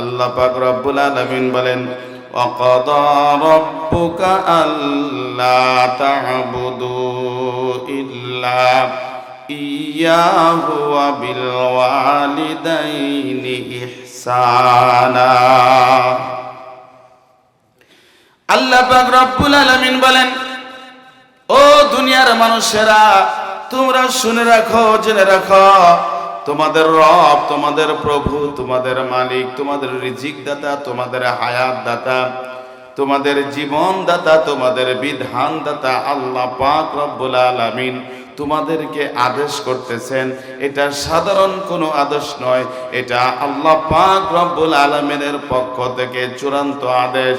আল্লাহ পাক রব্বুল আলামিন বলেন وقضى ربك ألا تعبدوا إلا إياه وبالوالدين إحسانا আল্লাহ পাক রব্বুল আলামিন বলেন ও দুনিয়ার মানুষেরা তোমরা শুনে রাখো জেনে রাখো তোমাদের রব, তোমাদের প্রভু, তোমাদের মালিক, তোমাদের রিজিক দাতা, তোমাদের হায়াত দাতা, তোমাদের জীবন দাতা, তোমাদের বিধান দাতা, আল্লাহ পাক রব্বুল আলামিন তোমাদেরকে আদেশ করতেছেন। এটা সাধারণ কোনো আদেশ নয়, এটা আল্লাহ পাক রব্বুল আলামিনের পক্ষ থেকে চূড়ান্ত আদেশ।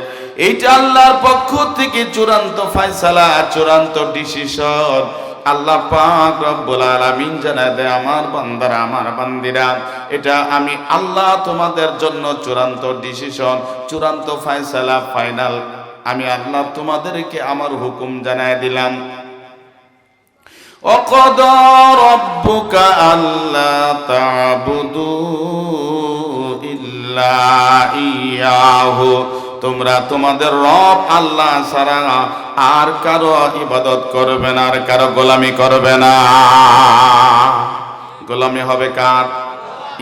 এইটা আল্লাহর পক্ষ থেকে চূড়ান্ত ফয়সালা, চূড়ান্ত ডিসিশন আল্লাহ পাক রব্বুল আলামিন জানায় দেয় আমার বান্দারা আমার বান্দিরা এটা আমি আল্লাহ তোমাদের জন্য চূড়ান্ত ডিসিশন চূড়ান্ত ফয়সালা ফাইনাল আমি আল্লাহ তোমাদেরকে আমার হুকুম জানায় দিলাম وقضى ربك ألا تعبدوا إلا إياه তোমরা তোমাদের রব আল্লাহ সারা আর কারও ইবাদত করবে না, আর কারও গোলামি করবে না। গোলামি হবে কার?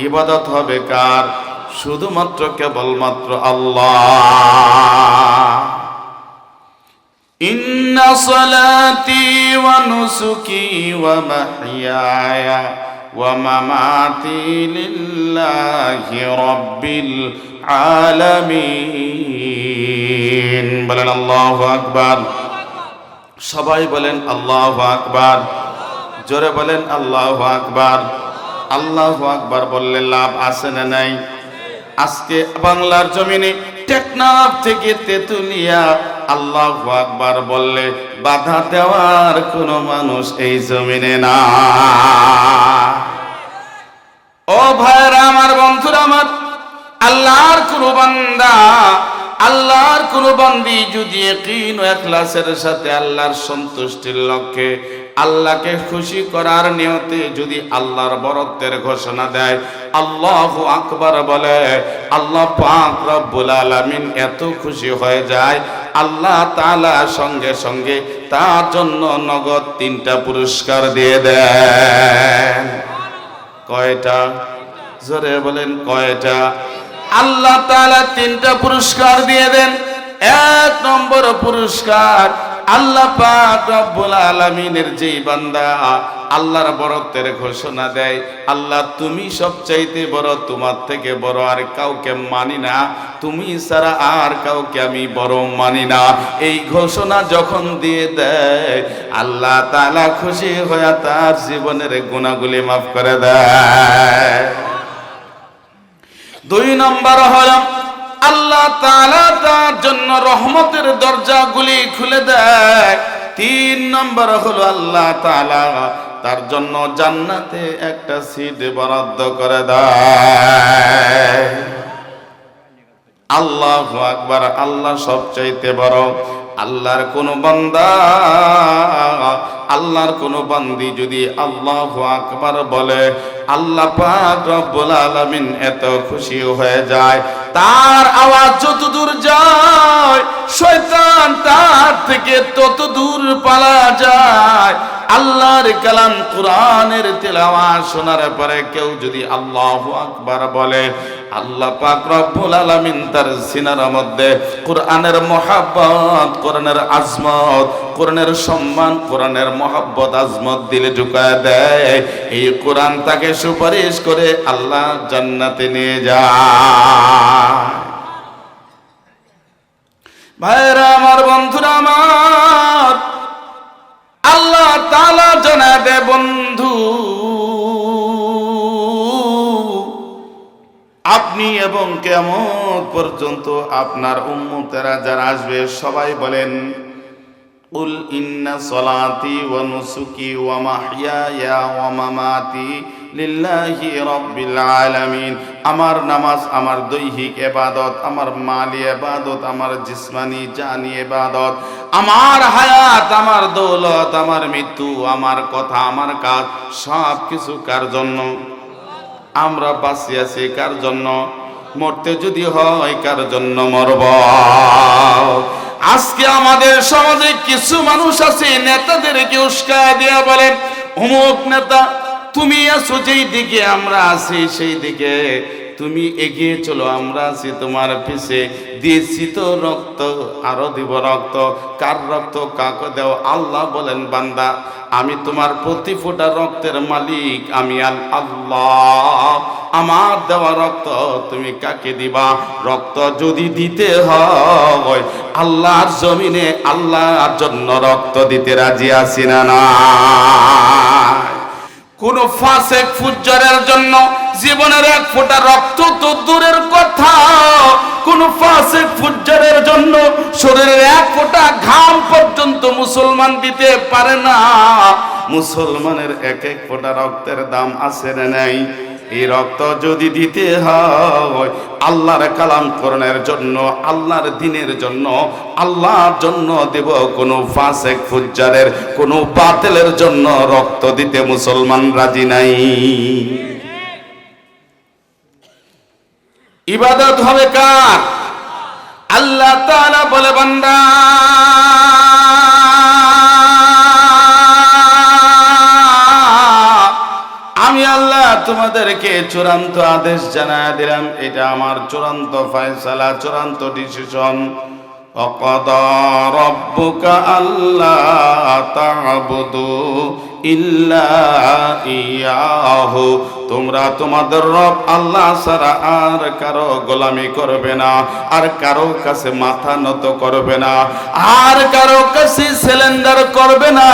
ইবাদত হবে কার? শুধুমাত্র কেবলমাত্র আল্লাহ। ইন্না সলাতি ওয়া নুসুকি ওয়া মাহইয়া ومماتي لله رب العالمين বলেন আল্লাহু আকবার সবাই বলেন আল্লাহু আকবার জোরে বলেন আল্লাহু আকবার আল্লাহু আকবার বললে লাভ আছে না নাই আজকে বাংলার জমিনে টেকনাফ থেকে তেতুলিয়া আল্লাহ আকবার বললে, বাধা দেওয়ার কোনো মানুষ এই জমিনে না। ও ভাইরা আমার, বন্ধুরা আমার, আল্লাহর কোনো বান্দা, আল্লাহর কোনো বান্দি যদি একইন এখলাসের সাথে আল্লাহর সন্তুষ্টির লক্ষ্যে আল্লাহকে খুশি করার নিয়তে যদি আল্লাহর বরত্বের ঘোষণা দেয়, আল্লাহ আকবার বলে, আল্লাহ পাক রব্বুল আলামিন এত খুশি হয়ে যায়, আল্লাহ তালা সঙ্গে সঙ্গে তার জন্য নগদ তিনটা পুরস্কার দিয়ে দেন। কয়টা? জোরে বলেন কয়টা? আল্লাহ তালা তিনটা পুরস্কার দিয়ে দেন। এক নম্বর পুরস্কার আল্লাহ পাক রব্বুল আলামিনের যেই বান্দা আল্লাহর বরত্বের ঘোষণা দেয়, আল্লাহ তুমি সবচাইতে বড়, তোমার থেকে বড় আর কাউকে মানি না। তুমি ছাড়া আর কাউকে আমি বড় মানি না। এই ঘোষণা যখন দিয়ে দেয়, আল্লাহ তাআলা খুশি হয়ে তার জীবনের গুণাগুলি মাফ করে দেয়। দুই নম্বর হল আল্লাহ তাআলা তার জন্য রহমতের দরজাগুলি খুলে দেয়। তিন নম্বর হলো আল্লাহ তাআলা তার জন্য জান্নাতে একটা সিট বরাদ্দ করে দেয়। আল্লাহ আকবার, আল্লাহ সবচাইতে বড়। আল্লাহর কোন বান্দা, আল্লাহর কোন বান্দি যদি আল্লাহ আকবার বলে, আল্লাহ পাক রব্বুল আলামিন এত খুশি হয়ে যায়। তার আওয়াজ যত দূর যায়, শয়তান তার থেকে তত দূর পালা যায়। আল্লাহর কালাম কোরআনের তেলাওয়াত শোনার পরে কেউ যদি আল্লাহু আকবার বলে, আল্লাহ পাক রব্বুল আলামিন তার সিনার মধ্যে কোরআনের মহাব্বত, কোরআনের আজমত কোরআনের সম্মান, কোরআনের মহাব্বত আজমত দিলে ঢুকায় দেয়। এই কোরআন তাকে সুপারিশ করে আল্লাহ জান্নাতে নিয়ে যায়। ভাইরা আমার বন্ধুরা, আমার আল্লাহ তালা জানাবে, বন্ধু, আপনি এবং কেমন পর্যন্ত আপনার উম্মতেরা যারা আসবে, সবাই বলেন ওয়া নুসুকি ওয়া মাহইয়ায়া ওয়া মামাতি লিল্লাহি রাব্বিল আলামিন। আমার নামাজ, আমার দৈহিক ইবাদত, আমার মালি ইবাদত, আমার জিসমানি, জানি ইবাদত, আমার হায়াত, আমার দৌলত, আমার মৃত্যু, আমার কথা, আমার কাজ, সব কিছু কার জন্য? আমরা বাঁচিয়ে আছি কার জন্য? মরতে যদি হয় কার জন্য মরব? আজকে আমাদের সমাজে কিছু মানুষ আছে, নেতাদেরকে উস্কা দেয়া বলেন অমুক নেতা, তুমি আছো যেই দিকে, আমরা আছি সেই দিকে। তুমি এগিয়ে চলো, আমরা আছি তোমার পিছে। দিয়েছি তো রক্ত, আরও দিব রক্ত। কার রক্ত কাকে দেও, আল্লাহ বলেন বান্দা, আমি তোমার প্রতি ফোঁটা রক্তের মালিক, আমি আল আল্লাহ। আমার দেওয়া রক্ত তুমি কাকে দিবা? রক্ত যদি দিতে হয়, আল্লাহর জমিনে আল্লাহর জন্য রক্ত দিতে রাজি আছি না না? কোন ফাঁসে ফুজ্জারের জন্য জীবনের এক ফোঁটা রক্ত তো দূরের কথা। কোন ফাঁসে ফুজ্জারের জন্য শরীরের এক ফোঁটা ঘাম পর্যন্ত মুসলমান দিতে পারে না। মুসলমানের এক এক ফোঁটা রক্তের দাম আছে না নাই? এই রক্ত যদি দিতে হয়, আল্লাহর কালাম করণের জন্য, আল্লাহর দিনের জন্য, আল্লাহর জন্য দেব কোনো ফাসেক ফুজ্জারের, কোনো বাতিলের জন্য রক্ত দিতে মুসলমান রাজি নাই। ইবাদত হবে কার? আল্লাহ তাআলা বলে, বান্দা! তোমাদেরকে চূড়ান্ত আদেশ জানায় দিলাম এটা আমার চূড়ান্ত ফয়সালা চূড়ান্ত ডিসিশন وقضى ربك ألا تعبدوا إلا إياه তোমরা তোমাদের রব আল্লাহ ছাড়া আর কারও গোলামি করবে না, আর কারও কাছে মাথা নত করবে না, আর কারও কাছে সিলিন্ডার করবে না।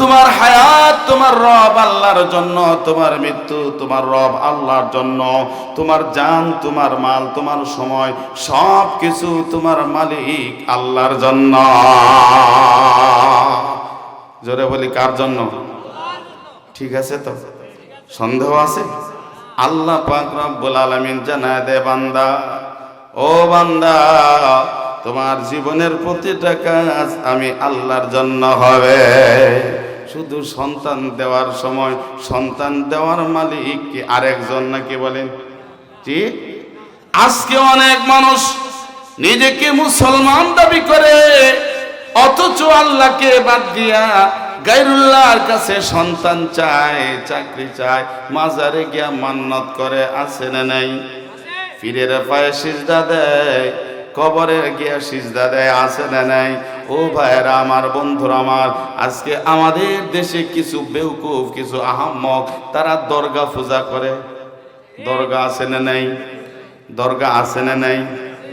তোমার হায়াত, তোমার রব আল্লাহর জন্য, তোমার মৃত্যু, তোমার রব আল্লাহর জন্য, তোমার জান, তোমার মাল, তোমার সময় সব কিছু তোমার মালিক আল্লাহর জন্য। জোরে বলি কার জন্য? ঠিক আছে তো? সন্দেহ আছে? আল্লাহ পাক রব্বুল আলামিন জানায় দে বান্দা, ও বান্দা, তোমার জীবনের প্রতিটা কাজ আমি আল্লাহর জন্য হবে। শুধু সন্তান দেওয়ার সময় সন্তান দেওয়ার মালিক কি আরেকজন নাকি বলেন? জি আজকে অনেক মানুষ নিজেকে মুসলমান দাবি করে, অথচ আল্লাহকে বাদ দিয়া গাইরুল্লাহর কাছে সন্তান চায়, চাকরি চায়, মাজারে গিয়া মান্নত করে, আছে না নাই? পীরের পায়ে সিজদা দেয় কবরে গিয়া সিজদা দেয়, আছে না নাই? ও ভাইরা আমার বন্ধুরা, আমার, আজকে আমাদের দেশে কিছু বেউকুফ, কিছু আহাম্মক, তারা দরগা পূজা করে। দরগা আছে না নাই? দরগা আছে না নাই?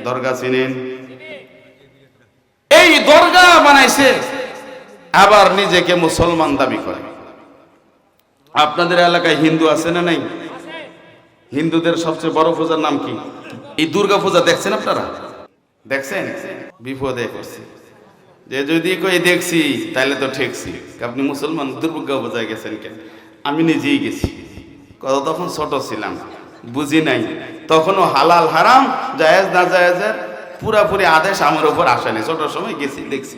দরগা চিনেন? এই দরগা বানাইছে। আবার নিজেকে মুসলমান দাবি করে। আপনাদের এলাকায় হিন্দু আছে না নাই? হিন্দুদের সবচেয়ে বড় পূজার নাম কি? এই দুর্গা পূজা দেখছেন আপনারা? দেখছেন? বিপদে করছে যে যদি কই দেখছি তাহলে তো ঠেকছি। আপনি মুসলমান দুর্গা পূজায় গেছেন কেন? আমি নিজেই গেছি। কত তখন ছোট ছিলাম, বুঝি নাই। তখনও হালাল হারাম, জায়েজ না জায়েজের পুরাপুরি আদেশ আমার উপর আসেনি ছোট সময় গেছি, দেখছি।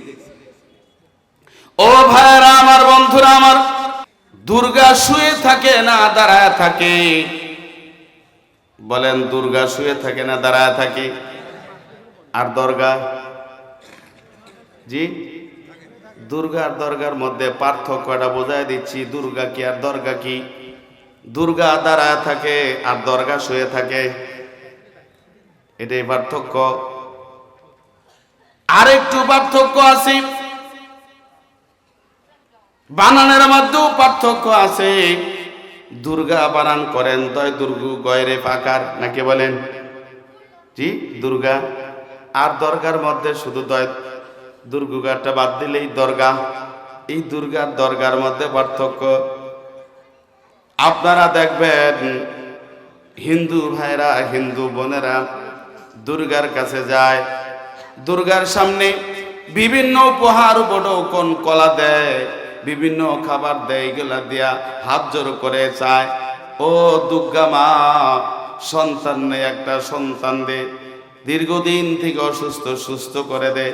ও ভাইরা আমার বন্ধুরা, আমার দুর্গা শুয়ে থাকে না, দাঁড়ায় থাকে। বলেন, দুর্গা শুয়ে থাকে না, দাঁড়ায় থাকে। আর দরগা? জি? দুর্গা আর দরগার মধ্যে পার্থক্যটা বোঝায় দিচ্ছি, দুর্গা কি আর দরগা কি? দুর্গা দাঁড়ায় থাকে আর দরগা শুয়ে থাকে। এটাই পার্থক্য। আরেকটু পার্থক্য আছে। বানানের মধ্যেও পার্থক্য আছে। দুর্গা বানান করেন, তয় দুর্গু গয়রে পাকার, নাকি বলেন? জি, দুর্গা। আর দরগার মধ্যে শুধু দয় দুর্গুগারটা বাদ দিলেই দরগা। এই দুর্গার দরগার মধ্যে পার্থক্য। আপনারা দেখবেন, হিন্দু ভাইরা, হিন্দু বোনেরা দুর্গার কাছে যায়। দুর্গার সামনে বিভিন্ন উপহার বড় কোন কলা দেয়। বিভিন্ন খাবার দেয়, এগুলা দিয়া হাত জোর করে চায়। ও দুর্গা মা, সন্তান নেই একটা সন্তান দে। দীর্ঘদিন থেকে অসুস্থ, সুস্থ করে দে।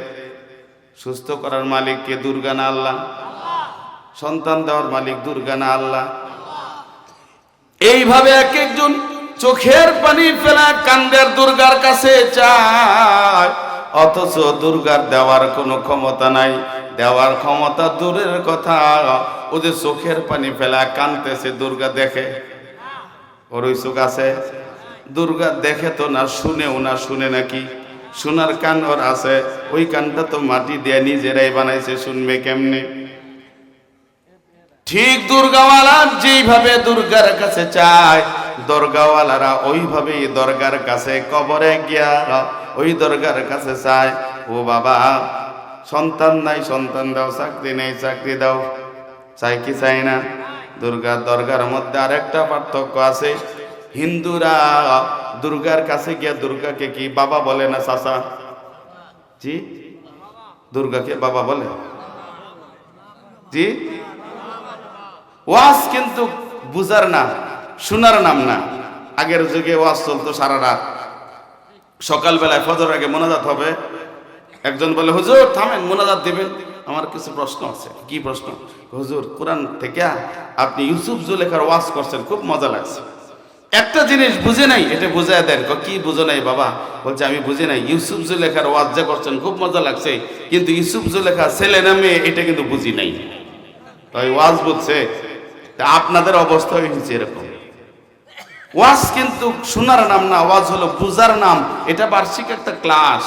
সুস্থ করার মালিক কে? দুর্গা না আল্লাহ? সন্তান দেওয়ার মালিক দুর্গা না আল্লাহ? এইভাবে এক একজন চোখের পানি ফেলা কান্দের দুর্গার কাছে চায়। অথচ দুর্গার দেওয়ার কোনো ক্ষমতা নাই। দেওয়ার ক্ষমতা দূরের কথা। ওদের চোখের পানি ফেলা কানতেছে, দুর্গা দেখে। ওর ওই চোখ আছে। দুর্গা দেখে তো না, শুনেও না, শুনে নাকি। শোনার কান ওর আছে। ওই কানটা তো মাটি দিয়ে নিজেরাই বানাইছে, শুনবে কেমনে? ঠিক দুর্গাওয়ালা যেইভাবে দুর্গার কাছে চায়, দরগাওয়ালারা ওইভাবেই দরগার কাছে কবরে গিয়া ওই দরগার কাছে চায় ও বাবা, সন্তান নাই, সন্তান দাও, চাকরি নেই, চাকরি দাও। চাই কি চাই না? দুর্গার দরগার মধ্যে আরেকটা পার্থক্য আছে। হিন্দুরা দুর্গার কাছে গিয়া দুর্গাকে কি বাবা বলে না চাচা? জি? দুর্গাকে বাবা বলে? জি? ওয়াজ কিন্তু বুঝার না, শোনার নাম না। আগের যুগে ওয়াজ চলতো সারা রাত। সকালবেলায় ফজর আগে মোনাজাত হবে। একজন বলে হুজুর থামেন মোনাজাত দিবেন। আমার কিছু প্রশ্ন আছে। কি প্রশ্ন? হুজুর কোরআন থেকে আপনি ইউসুফ জুলেখার ওয়াজ করছেন খুব মজা লাগছে। একটা জিনিস বুঝে নাই এটা বুঝায় দেন। ক, বুঝে নাই বাবা? বলছে আমি বুঝি নাই ইউসুফ জুলেখার ওয়াজ যে করছেন খুব মজা লাগছে। কিন্তু ইউসুফ জুলেখা ছেলে না মেয়ে এটা কিন্তু বুঝি নাই। তাই ওয়াজ বুঝছে। আপনাদের অবস্থা হয়েছে এরকম। ওয়াজ কিন্তু শোনার নাম না, ওয়াজ হলো বুজার নাম। এটা বার্ষিক একটা ক্লাস।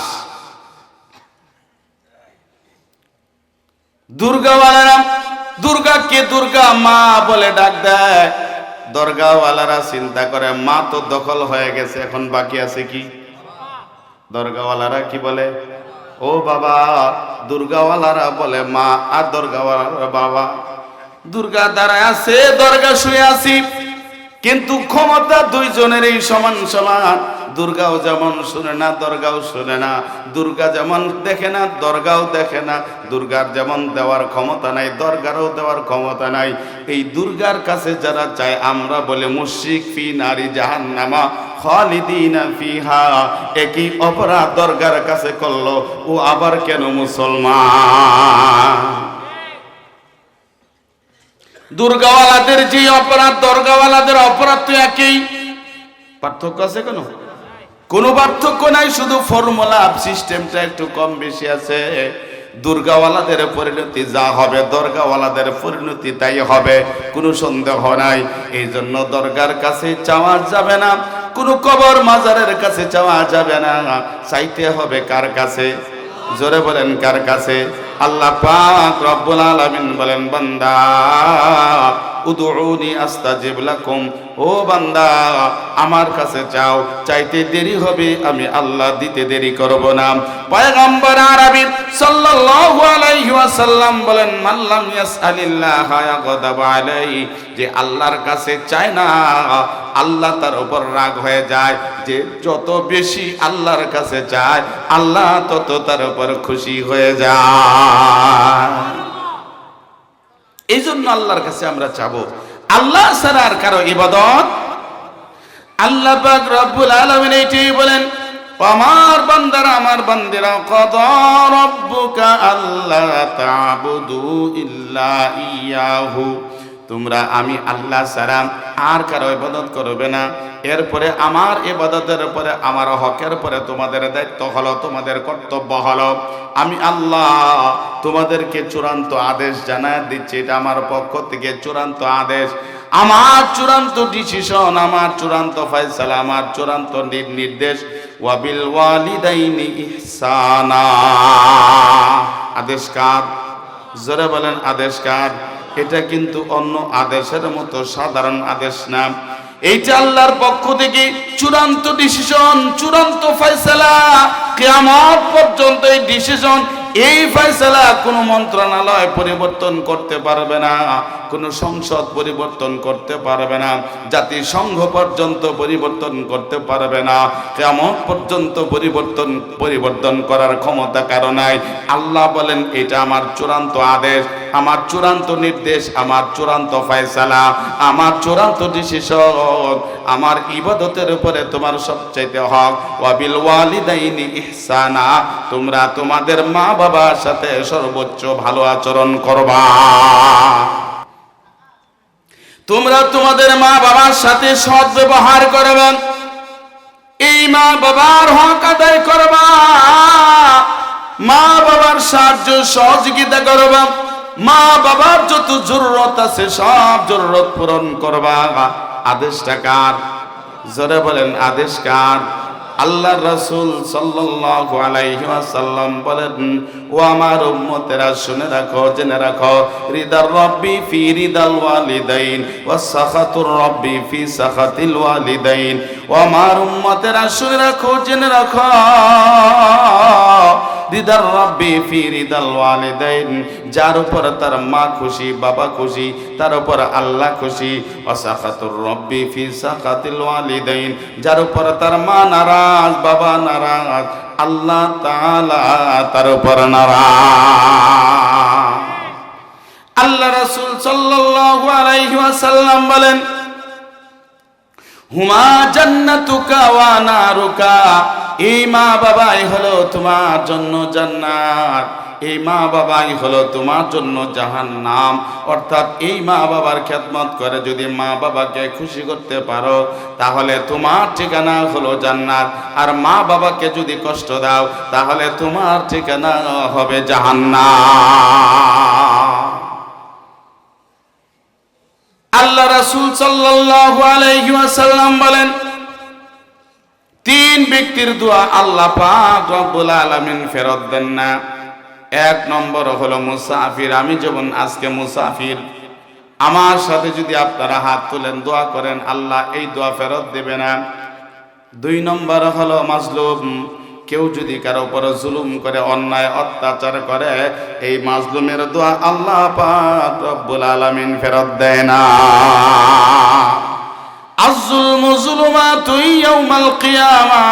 দুর্গাওয়ালারা দুর্গাকে দুর্গা মা বলে ডাক দেয়। দরগাওয়ালারা চিন্তা করে, মা তো দখল হয়ে গেছে, এখন বাকি আছে কি? দরগাওয়ালারা কি বলে? ও বাবা, দুর্গাওয়ালারা বলে, মা আর দরগাওয়ালারা বাবা। দুর্গা দাঁড়ায় আছে, দরগা শুয়ে আছি। কিন্তু ক্ষমতা দুইজনেরই সমান সমান। দুর্গাও যেমন শুনে না, দরগাও শুনে না। দুর্গা যেমন দেখে না, দরগাও দেখে না। দুর্গার যেমন দেওয়ার ক্ষমতা নাই, দরগারও দেওয়ার ক্ষমতা নাই। এই দুর্গার কাছে যারা চায়, আমরা বলে মুশিক ফি নারী জাহান্নামা, খালিদিনা ফিহা। একই অপরাধ দরগার কাছে করল, ও আবার কেন মুসলমান? দুর্গাওয়ালাদের যে অপরাধ, দর্গাওয়ালাদের অপরাধ তো একই। পার্থক্য আছে কেন? কোনো পার্থক্য নাই, শুধু ফর্মুলা সিস্টেমটা একটু কম বেশি আছে। দুর্গাওয়ালাদের পরিণতি যা হবে, দরগাওয়ালাদের পরিণতি তাই হবে, কোনো সন্দেহ নাই। এই জন্য দরগার কাছে চাওয়া যাবে না, কোনো কবর মাজারের কাছে চাওয়া যাবে না। চাইতে হবে কার কাছে? জোরে বলেন কার কাছে? আল্লাহ পাক রব্বুল আলামিন বলেন, বান্দা, উদুউনি আস্তাজিব লাকুম। ও বান্দা, আমার কাছে চাও, চাইতে দেরি হবে, আমি আল্লাহ দিতে দেরি করব না। পয়গম্বর আরবি সাল্লাল্লাহু আলাইহি ওয়াসাল্লাম বলেন মাল্লাম ইয়াসআলিল্লাহ ইয়াগদাব আলাইহি যে আল্লাহর কাছে চায় না, আল্লাহ তার উপর রাগ হয়ে যায়। যে যত বেশি আল্লাহর কাছে চায়, আল্লাহ তত তার উপর খুশি হয়ে যায়। এই জন্য আল্লাহর কাছে আমরা চাবো, আল্লাহ ছাড়া কারও ইবাদত? আল্লাহ পাক রব্বুল আলামিন এইটাই বলেন, আমার বান্দারা, আমার বান্দিরা, কদ রব্বুকা আল্লাহ তাবুদু ইল্লা ইয়াহু। তোমরা আমি আল্লাহ ছাড়া আর কারও ইবাদত করবে না। এরপরে আমার ইবাদতের পরে, আমার হকের পরে তোমাদের দায়িত্ব হলো, তোমাদের কর্তব্য হলো। আমি আল্লাহ তোমাদেরকে চূড়ান্ত আদেশ জানায় দিচ্ছি, এটা আমার পক্ষ থেকে চূড়ান্ত আদেশ। আমার চূড়ান্ত ডিসিশন আমার চূড়ান্ত ফয়সালা, আমার চূড়ান্ত নির্দেশ। ওয়াবিল ওয়ালিদাইনি ইহসানা। আদেশ কার জোরে বলেন আদেশ কার এটা কিন্তু অন্য আদেশের মতো সাধারণ আদেশ না। এইটা আল্লাহর পক্ষ থেকে চূড়ান্ত ডিসিশন চূড়ান্ত ফয়সালা, কিয়ামত পর্যন্ত এই ডিসিশন এই ফয়সালা কোনো মন্ত্রণালয় পরিবর্তন করতে পারবে না, কোনো সংসদ পরিবর্তন করতে পারবে না, জাতিসংঘ পর্যন্ত পরিবর্তন করতে পারবে না কেমন পর্যন্ত পরিবর্তন পরিবর্তন করার ক্ষমতা কারণাই আল্লাহ বলেন, এটা আমার চূড়ান্ত আদেশ। আমার চূড়ান্ত নির্দেশ, আমার চূড়ান্ত ফয়সালা, আমার চূড়ান্ত ডিসিশন আমার ইবাদতের উপরে তোমার সবচাইতে হক। ওয়াবিল ওয়ালিদাইনি ইহসানা, তোমরা তোমাদের মা বাবার সাথে সর্বোচ্চ ভালো আচরণ করবা। তোমরা তোমাদের মা বাবার সাথে সৎ ব্যবহার করবে। এই মা বাবার হক আদায় করবা। মা বাবার সাহায্য সহযোগিতা করবা। মা বাবার যত জরুরত আছে, সব জরুরত পূরণ করবা। আদেশটা কার? জোরে বলেন, আদেশ কার? আল্লাহ রাসূল ওয়াসাল্লাম বলেন, ও আমার উম্মতেরা, শুনে রাখো, জেনে রাখো, রিদার রব্বি ফি রিদাল ওয়ালিদাইন ওয়া সাখাতুর রব্বি ফি সাখাতিল ওয়ালিদাইন। ও আমার উম্মতেরা, শুনে রাখো, জেনে রাখো। রিদার রব্বি ফি রিদাল ওয়ালিদাইন, যার উপর তার মা খুশি, বাবা খুশি, তার উপর আল্লাহ খুশি ওয়াসাখাতুর রব্বি ফি সাখাতিল ওয়ালিদাইন, যার উপর তার মা নারাজ, বাবা নারাজ, আল্লাহ তাআলা তার উপর নারাজ। আল্লাহ রাসূল সাল্লাল্লাহু আলাইহি ওয়াসাল্লাম বলেন, হুমা জান্নাতুকা ওয়া নারুকা? এই মা বাবাই হলো তোমার জন্য জান্নাত। এই মা বাবাই হলো তোমার জন্য জাহান নাম অর্থাৎ এই মা বাবার খেদমত করে যদি মা বাবাকে খুশি করতে পারো, তাহলে তোমার ঠিকানা হলো জান্নাত। আর মা বাবাকে যদি কষ্ট দাও, তাহলে তোমার ঠিকানা হবে জাহান্নাম। আল্লাহ রাসুল সাল্লাল্লাহু আলাইহি ওয়াসাল্লাম বলেন তিন ব্যক্তির দোয়া আল্লাহ পাক রব্বুল আলামিন ফেরত দেন না। এক নম্বর হলো মুসাফির। আমি যেমন আজকে মুসাফির, আমার সাথে যদি আপনারা হাত তুলেন, দোয়া করেন, আল্লাহ এই দোয়া ফেরত দেবে না। দুই নম্বর হলো মাজলুম। কেউ যদি কারও উপর জুলুম করে, অন্যায় অত্যাচার করে, এই মাজলুমের দোয়া আল্লাহ পাক রব্বুল আলামিন ফেরত দেয় না। আজুলম জুলুমাতুন ইয়াউমাল কিয়ামা।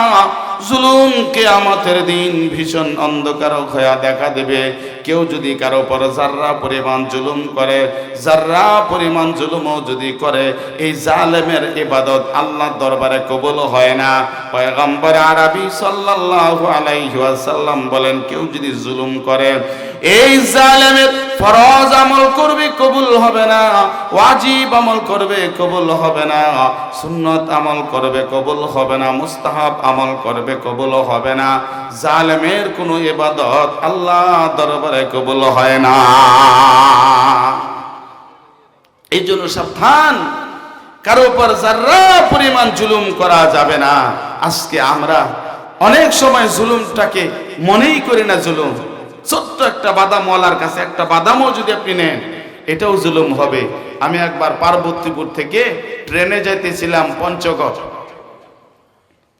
জুলুম কিয়ামতের দিন ভীষণ অন্ধকার হয়ে দেখা দেবে। কেউ যদি কারও উপর জাররা পরিমাণ জুলুম করে জাররা পরিমাণ জুলুমও যদি করে, এই জালেমের ইবাদত আল্লাহর দরবারে কবুল হয় না। পয়গম্বর আরবি সাল্লাল্লাহু আলাইহি ওয়াসাল্লাম বলেন, কেউ যদি জুলুম করে এই জালেমের ফরজ আমল করবে, কবুল হবে না। ওয়াজিব আমল করবে, কবুল হবে না। সুন্নত আমল করবে, কবুল হবে না। মুস্তাহাব আমল করবে, কবুল হবে না। জালেমের কোনো ইবাদত আল্লাহ দরবারে কবুল হয় না। এই জন্য সাবধান। কারও উপর যারা পরিমাণ জুলুম করা যাবে না। আজকে আমরা অনেক সময় জুলুমটাকে মনেই করি না, জুলুম। ছোট্ট একটা বাদামওয়ালার কাছে একটা বাদামও যদি আপনি নেন, এটাও জুলুম হবে। আমি একবার পার্বতীপুর থেকে ট্রেনে যাইতেছিলাম পঞ্চগড়।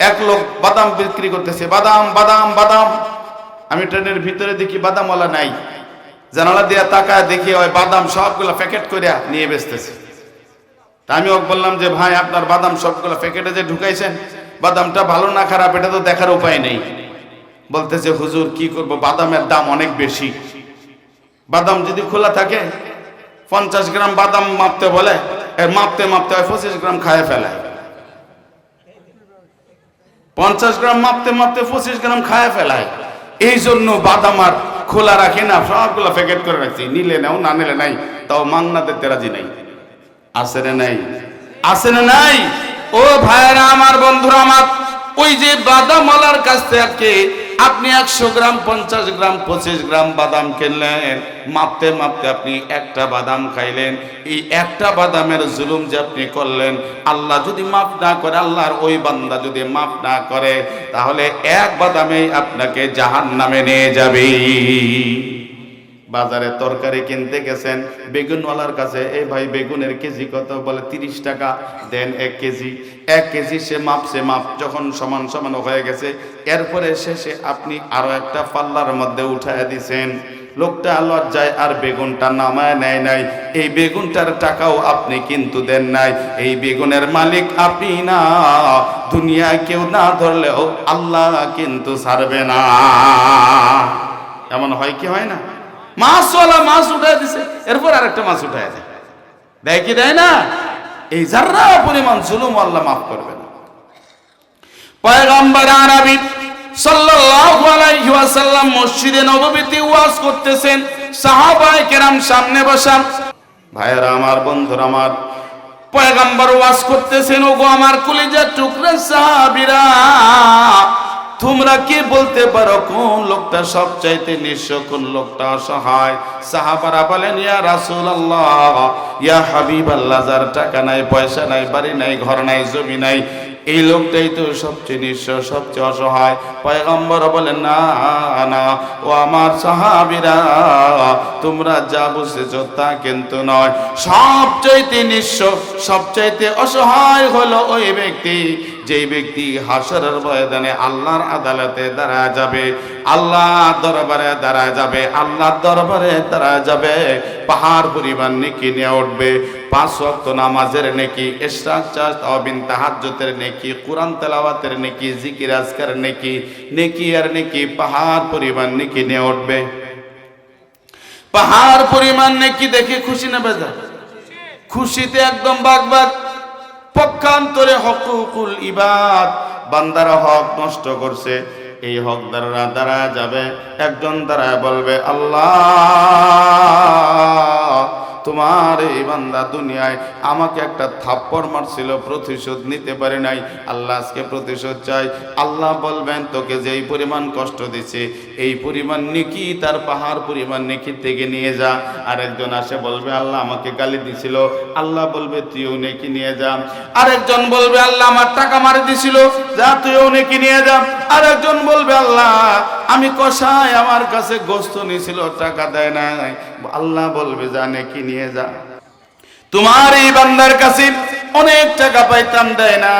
এক লোক বাদাম বিক্রি করতেছে, বাদাম বাদাম বাদাম। আমি ট্রেনের ভিতরে দেখি বাদামওয়ালা নাই। জানালা দিয়ে তাকায় দেখি ওই বাদাম সবগুলো প্যাকেট করে নিয়ে বেচতেছে। আমি ওকে বললাম যে, ভাই, আপনার বাদাম সবগুলো প্যাকেটে যে ঢুকাইছেন, বাদামটা ভালো না খারাপ, এটা তো দেখার উপায় নেই। বলতেছে, হুজুর, কি করব? বাদামের দাম অনেক বেশি। বাদাম যদি খোলা থাকে, পঞ্চাশ গ্রাম বাদাম মাপতে বলে, এর মাপতে মাপতে হয়, পঁচিশ গ্রাম খায় ফেলে। পঞ্চাশ গ্রাম মাপতে মাপতে পঁচিশ গ্রাম খায় ফেলায় এই জন্য বাদাম আর খোলা রাখি না, সবগুলো প্যাকেট করে রাখছি। নিলে নাও, না নিলে নাই, তাও মাংনা দিতে রাজি নাই। আছে না নাই? আছে না নাই? ও ভাইয়েরা, আমার বন্ধুরা, আমার ওই যে বাদামওয়ালার কাছ থেকে আপনি একশো গ্রাম, পঞ্চাশ গ্রাম, পঁচিশ গ্রাম বাদাম কিনলেন, মাপতে মাপতে আপনি একটা বাদাম খাইলেন। এই একটা বাদামের জুলুম যে আপনি করলেন, আল্লাহ যদি মাফ না করে, আল্লাহর ওই বান্দা যদি মাফ না করে, তাহলে এক বাদামেই আপনাকে জাহান নামে নিয়ে যাবে। বাজারে তরকারি কিনতে গেছেন, বেগুনওয়ালার কাছে এই ভাই, বেগুনের কেজি কত? বলে, তিরিশ টাকা। দেন এক কেজি। এক কেজি সে মাপছে মাপ। যখন সমান সমান হয়ে গেছে, এরপরে শেষে আপনি আরও একটা পাল্লার মধ্যে উঠায় দিছেন। লোকটা লজ্জায় আর বেগুনটা নামায় নেয় নাই। এই বেগুনটার টাকাও আপনি কিন্তু দেন নাই। এই বেগুনের মালিক আপনি না। দুনিয়ায় কেউ না ধরলেও আল্লাহ কিন্তু ছাড়বে না। এমন হয় কি হয় না? মাছ উঠায় দিছে। এরপর মাছ উঠায় দেয়। দেয় কি, দেয় না? এই যার্রা পরিমাণ জুলুম, আল্লাহ মাফ করবে না পয়গম্বর আরবি সাল্লাল্লাহু আলাইহি ওয়াসাল্লাম মসজিদে নববীতে ওয়াজ করতেছেন। সাহাবায়ে কেরাম সামনে বসা ভাইয়েরা আমার, বন্ধুরা আমার, পয়গাম্বর ওয়াজ করতেছেন। ওগো আমার কলিজা টুকরা সাহাবীরা। তোমরা কি বলতে পারো কোন লোকটা সবচাইতে নিঃস্ব, কোন লোকটা অসহায়? সাহাবারা বলেন, ইয়া রাসূলুল্লাহ, ইয়া হাবিবাল্লাহ, যার টাকা নাই, পয়সা নাই, বাড়ি নাই, ঘর নাই, জমি নাই, এই লোকটাই তো সবচেয়ে নিঃস্ব, সবচেয়ে অসহায়। পয়গম্বর বলেন, না না, ও আমার সাহাবিরা, তোমরা যা বুঝেছ তা কিন্তু নয়। সবচাইতে নিঃস্ব, সবচাইতে অসহায় হলো ওই ব্যক্তি। যেই ব্যক্তি হাসরের ময়দানে আল্লাহর আদালতে দাঁড়া যাবে আল্লাহ দরবারে দাঁড়া যাবে, আল্লাহর দরবারে দাঁড়া যাবে, পাহাড় পরিমাণ নেকি নিয়ে উঠবে। পাঁচ ওয়াক্ত নামাজের নেকি, ইশরাক চাষ নেকি, কোরআন, তেলাওয়াতের নেকি, জিকির, আজকার নেকি নেকি আর নেকি, পাহাড় পরিমাণ নেকি নিয়ে উঠবে। পাহাড় পরিমাণ নেকি দেখে খুশি না বেজা খুশিতে একদম বাগবাগ। পক্ষান্তরে হকুকুল ইবাদ। বান্দারা হক নষ্ট করছে, এই হক দ্বারা দ্বারা যাবে, একজন দ্বারা বলবে, আল্লাহ। তোমার এই বান্দা দুনিয়ায় আমাকে একটা থাপ্পড় মারছিল, প্রতিশোধ নিতে পারে নাই। আল্লাহ আজকে প্রতিশোধ চাই আল্লাহ বলবেন, তোকে যেই পরিমাণ কষ্ট দিছে, এই পরিমাণ নেকি, তার পাহাড় পরিমাণ নেকি থেকে নিয়ে যা। আরেকজন আসে বলবে, আল্লাহ আমাকে গালি দিছিল। আল্লাহ বলবে, তুইও নেকি নিয়ে যা। আরেকজন বলবে, আল্লাহ আমার টাকা মারি দিছিল, যা, তুইও নেকি নিয়ে যা। আরেকজন বলবে, আল্লাহ, আমি কষায় আমার কাছে গোস্ত নিয়েছিল টাকা দেয় নাই। আল্লাহ বলবে যা নেকি নিয়ে যা। তোমার এই বান্দার কাছে অনেক টাকা পাইতাম, দেয় না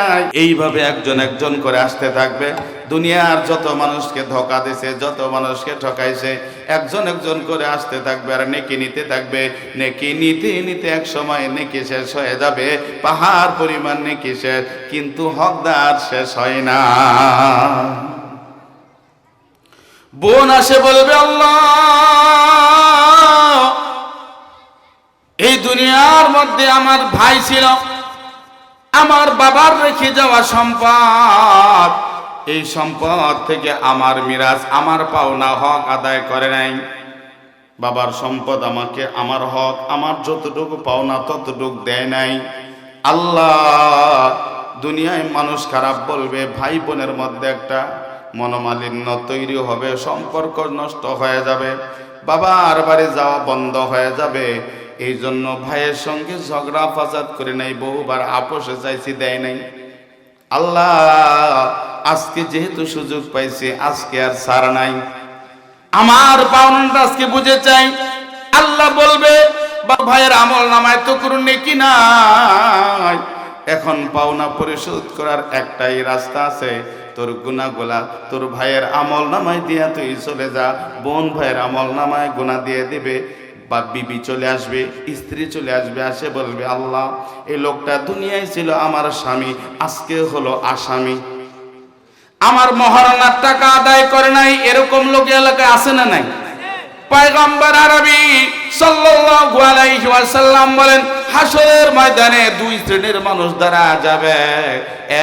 এইভাবে একজন একজন করে আসতে থাকবে। দুনিয়ার যত মানুষকে ধোকা দিছে, যত মানুষকে ঠকাইছে, একজন একজন করে আসতে থাকবে আর নেকি নিতে থাকবে। নেকি নিতে নিতে এক সময় নেকি শেষ হয়ে যাবে, পাহাড় পরিমাণ নেকি শেষ, কিন্তু হকদার শেষ হয় না। বোন আসে বলবে, আল্লাহ দুনিয়ার মধ্যে আমার ভাই ছিল। আমার বাবার রেখে যাওয়া সম্পদ, এই সম্পদ থেকে আমার মিরাজ, আমার পাওনা হক আদায় করে নাই। বাবার সম্পদ আমাকে, আমার হক, আমার যতটুকু পাওনা ততটুকু দেয় নাই। আল্লাহ দুনিয়ায় মানুষ খারাপ বলবে, ভাই বোনের মধ্যে একটা মনোমালিন্য তৈরি হবে, সম্পর্ক নষ্ট হয়ে যাবে, বাবার বাড়ি যাওয়া বন্ধ হয়ে যাবে এই জন্য ভাইয়ের সঙ্গে ঝগড়া ফাসাদ করে নাই, বহুবার আপোষে চাইছি দেয় নাই। আল্লাহ, আজকে যেহেতু সুযোগ পাইছি, আজকে আর সার নাই। আমার পাওনাটা আজকে বুঝে চাই। আল্লাহ বলবে বা ভাইয়ের আমল নামায় তো করুন নেকি নাই। এখন পাওনা পরিশোধ করার একটাই রাস্তা আছে, তোর গুণাগুলা তোর ভাইয়ের আমল নামায় দিয়া তুই চলে যা, বোন ভাইয়ের আমল নামায় গুণা দিয়ে দিবে। বা বিবি চলে আসবে, স্ত্রী চলে আসবে, আসে বলবে, আল্লাহ, এই লোকটা দুনিয়ায় ছিল, আমার স্বামী, আজকে হলো আসামি। আমার মহারণার টাকা আদায় করে নাই, এরকম লোক এলাকায় আছে না নাই? পয়গম্বর আরবি সাল্লাল্লাহু আলাইহি ওয়াসাল্লাম বলেন, হাসরের ময়দানে দুই শ্রেণির মানুষ দাঁড়া যাবে,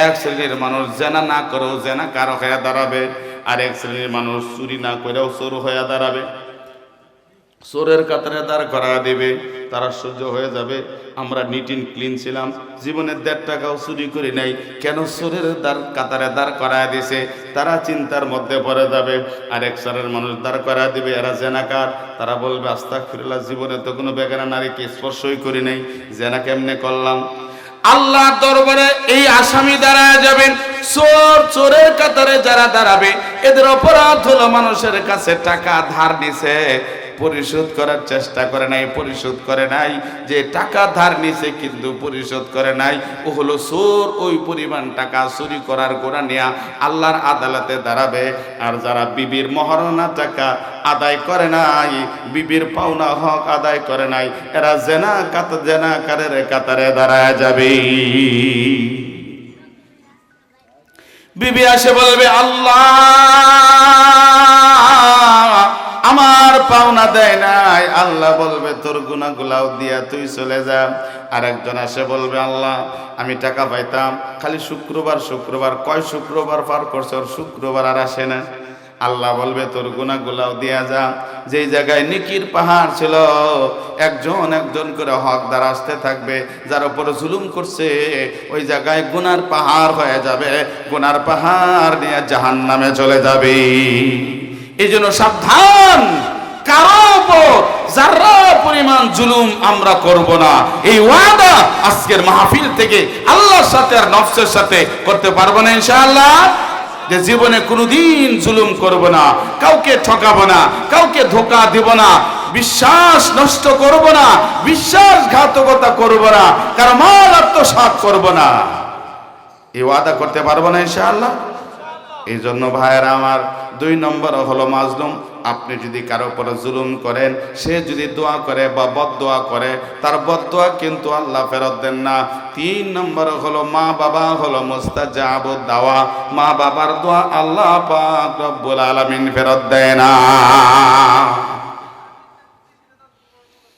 এক শ্রেণির মানুষ জেনা না করেও জেনা কারও হয়ে দাঁড়াবে আর এক শ্রেণির মানুষ চুরি না করেও চোর হয়ে দাঁড়াবে। চোরের কাতারে দাঁড় করা দেবে, তারা সহ্য হয়ে যাবে। আমরা নিট ইন ক্লিন ছিলাম জীবনের দেড় টাকাও চুরি করি নাই। কেন চোরের দ্বার কাতারে দাঁড় করায় দিছে? তারা চিন্তার মধ্যে পড়ে যাবে। আর এক সারের মানুষ দাঁড় করা দিবে, এরা জেনাকার। তারা বলবে আস্তা ফিরলা জীবনে তো কোনো বেগানা নারীকে স্পর্শই করি নাই। জেনা কেমনে করলাম? আল্লাহ দরবারে এই আসামি দাঁড়ায় যাবেন। চোর, চোরের কাতারে যারা দাঁড়াবে, এদের অপরাধ হলো মানুষের কাছে টাকা ধার নিছে। পরিশোধ করার চেষ্টা করে নাই, পরিশোধ করে নাই। যে টাকা ধার নিছে কিন্তু পরিশোধ করে নাই। ও হলো চোর, ওই পরিমাণ টাকা চুরি করার গোড়া নেয়া আল্লাহর আদালতে দাঁড়াবে। আর যারা বিবির মহারণা টাকা আদায় করে নাই, বিবির পাওনা হক আদায় করে নাই, এরা জেনা কাত জেনা কারের কাতারে দাঁড়ায় যাবে। বিবি আসে বলবে, আল্লাহ আমার পাওনা দেয় নাই। আল্লাহ বলবে, তোর গুনাগুলাও দিয়া তুই চলে যা। আর একজন আসে বলবে, আল্লাহ, আমি টাকা পাইতাম। খালি শুক্রবার শুক্রবার, কয় শুক্রবার পার করছে? ওর শুক্রবার আর আসে না। আল্লাহ বলবে, তোর গুণাগুলাও দিয়া যা। যেই জায়গায় নিকির পাহাড় ছিল, একজন একজন করে হকদার আসতে থাকবে, যার উপর জুলুম করছে, ওই জায়গায় গুনার পাহাড় হয়ে যাবে। গুনার পাহাড় নিয়ে জাহান নামে চলে যাবে। এই জন্য সাবধান। কারও পরিমাণ জুলুম আমরা করব না। এই ওয়াদা আজকের থেকে আল্লাহর সাথে আর সাথে করতে না জীবনে কোনোদিন জুলুম করব না, কাউকে ঠকাবো না, কাউকে ধোকা দিব না, বিশ্বাস নষ্ট করব না, বিশ্বাসঘাতকতা করব না, কারও মাল আত্মসাৎ করব না। এই ওয়াদা করতে পারব না ইনশাআল্লাহ। এই জন্য ভাইয়েরা আমার দুই নম্বর হলো মাজলুম। আপনি যদি কারও উপরে জুলুম করেন, সে যদি দোয়া করে বা বদোয়া করে, তার বদোয়া কিন্তু আল্লাহ ফেরত দেন না। তিন নম্বর হলো মা বাবা হলো মুস্তাজাব দাওয়া মা বাবার দোয়া আল্লাহ পাক রব্বুল আলামিন ফেরত দেয় না।